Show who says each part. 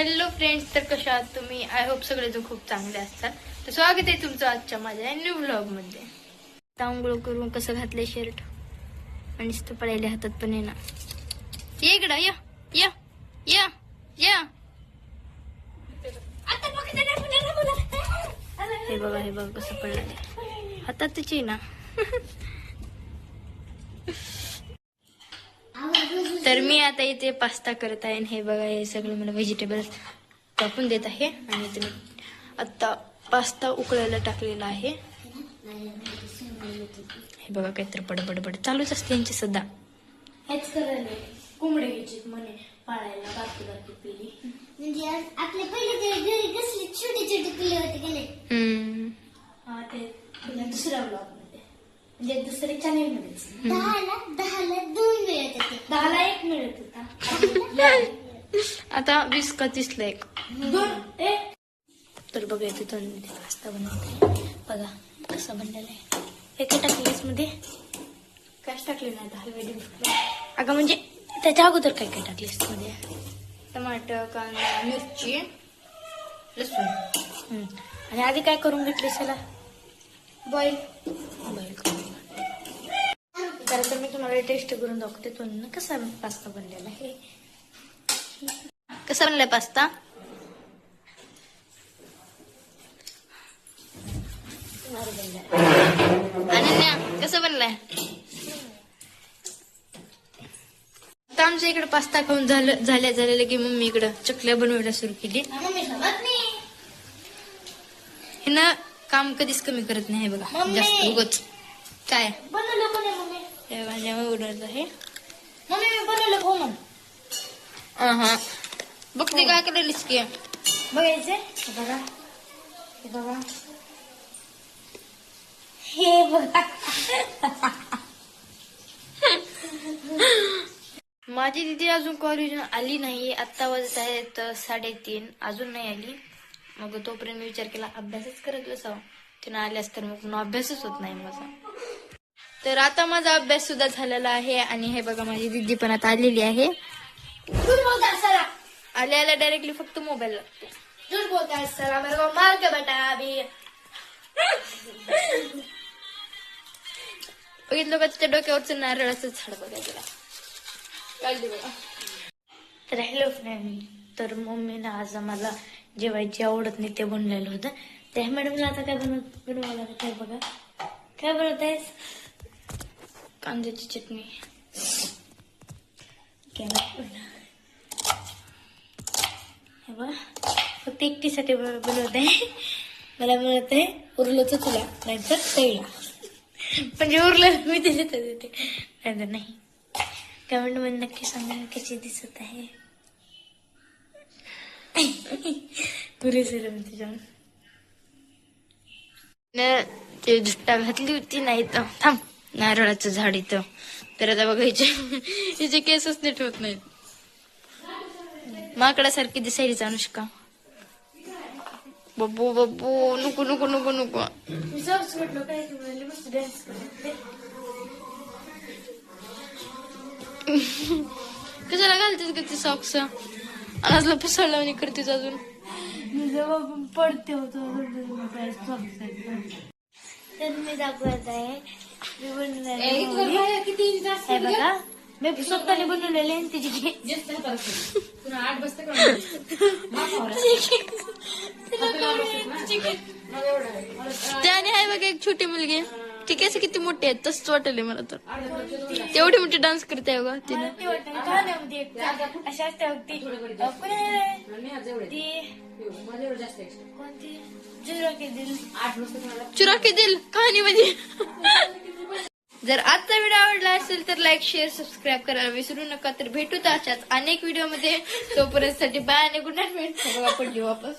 Speaker 1: Hello friends तर कशा आहात तुम्ही? आय होप सगळेजण खूप चांगले असतात. तर स्वागत आहे तुमचं आजच्या माझ्या न्यू ब्लॉगमध्ये. करून कसं घातलंय शर्ट आणि नुसतं पडायला हातात पण आहे ना. ये इकडं या या या या. हे बघा हे बघा कसं पडलं हातातच आहे ना. तर मी आता इथे पास्ता करत आहे आणि हे बघा हे सगळे मला व्हेजिटेबल्स कापून देत आहे. आणि इथे मी आता पास्ता उकळायला टाकलेला आहे. हे बघा काहीतरी बडबड बड चालूच असते यांची सध्या. हेच करायला कोंबडे घ्यायचे म्हणे पाळायला बाकी बाकी पिली.
Speaker 2: म्हणजे आपले पहिले ते घरी कसली छोटी छोटी पिल्ले होते की नाही?
Speaker 1: हम्म.
Speaker 3: हा ते पुन्हा दुसऱ्या ब्लॉग म्हणजे चॅनेल मध्येच
Speaker 2: दहाला दहाला दोन मिळत होते.
Speaker 3: दहाला एक मिळत होता.
Speaker 1: आता वीस का तीसला एक.
Speaker 3: दोन
Speaker 1: तर बघा इथे दोन मी पास्ता बनवते. बघा कसा बनलेला आहे. काय टाकलेस मध्ये
Speaker 3: काहीच टाकले नाही दहा
Speaker 1: अगं म्हणजे त्याच्या अगोदर काय काय टाकलेस मध्ये टमाटर कांदा मिरची लसूण. आणि आधी काय करून घेतलीस त्याला?
Speaker 3: बॉईल.
Speaker 1: बॉईल. करून तर मी तुम्हाला टेस्ट करून दाखवते. तो ना कसा पास्ता बनलेला आहे. कसा बनलाय पास्ता अनन्या कसं बनलाय? आता आमच्या इकडे पास्ता खाऊन झालं झाल्या झालेलं की मम्मी इकडं चकल्या बनवायला सुरू केली. हे ना काम कधीच कमी करत नाही हे बघा. जास्त उगच. काय?
Speaker 2: बनवलं कोणी मम्मी
Speaker 1: हे माझ्या उडत आहे
Speaker 2: मम्मी मी बनवलं हो मग.
Speaker 1: हा बघ ते काय करायलीस की.
Speaker 2: बघायचे? हे बघा. हे बघा. हे बघा.
Speaker 1: माझी दिदी अजून कॉलेज आली नाही. आत्ता वाजत आहेत साडेतीन. अजून नाही आली. मग तोपर्यंत विचार केला अभ्यासच करत बसावं. तिनं आल्यास तर मग अभ्यासच होत नाही माझा. तर आता माझा अभ्यास सुद्धा झालेला आहे आणि हे बघा माझी दिदी पण आता आलेली आहे.
Speaker 2: सरा.
Speaker 1: आल्या डायरेक्टली फक्त मोबाईल लागतो.
Speaker 2: झूठ बोलता सरा. मेरे को मार के बेटा अभी
Speaker 1: बघितलं का तिच्या डोक्यावरचं नारळाचं झाड बघा तिला. काढली बघा तर हॅलो फ्रेंड तर मम्मीनं आज आम्हाला जेवायची आवडत नाही ते बनलेलं होतं. त्या मॅडमला आता काय बनव बनवायला काय बघा. काय बनवत आहेस कांद्याची चटणी कॅरेट हे बघ फक्त एकटीसाठी बन- बनवत आहे मला बनवत आहे उरलं तर तुला नाहीतर तैला म्हणजे उरलं मी दिले तर देते नाहीतर नाही कमेंटमध्ये नक्की सांगा कशी दिसत आहे पुरेसर मी तुझ्या ते जुट्टा घातली होती नाही तर थांब नारळाचं झाड इथं. तर आता बघायचे हिचे केसच नीट होत नाहीत. माकडासारखी दिसायलीच अनुष्का. बब्बू बब्बू नको नको नको नको. कशाला घालतेस का ती सॉक्स अनाजला पिसळ लावणी करतेस अजून?
Speaker 3: पडते होतो सॉक्स
Speaker 2: तर मी दाखवत आहे
Speaker 3: हे बघा मी स्वतःने त्याची
Speaker 1: त्याने आहे बघा एक छोटी मुलगी ती केस किती मोठी आहेत? तसंच वाटले मला तर. तेवढी मोठी डान्स करते बघा तिने चुरा के दिल. कहाणी मध्ये जर आजचा व्हिडिओ आवडला असेल तर लाईक शेअर सबस्क्राईब करायला विसरू नका. तर भेटू तर अशाच अनेक व्हिडिओमध्ये. तोपर्यंत साठी बाय आणि गुड नाईट आपण पडली वापस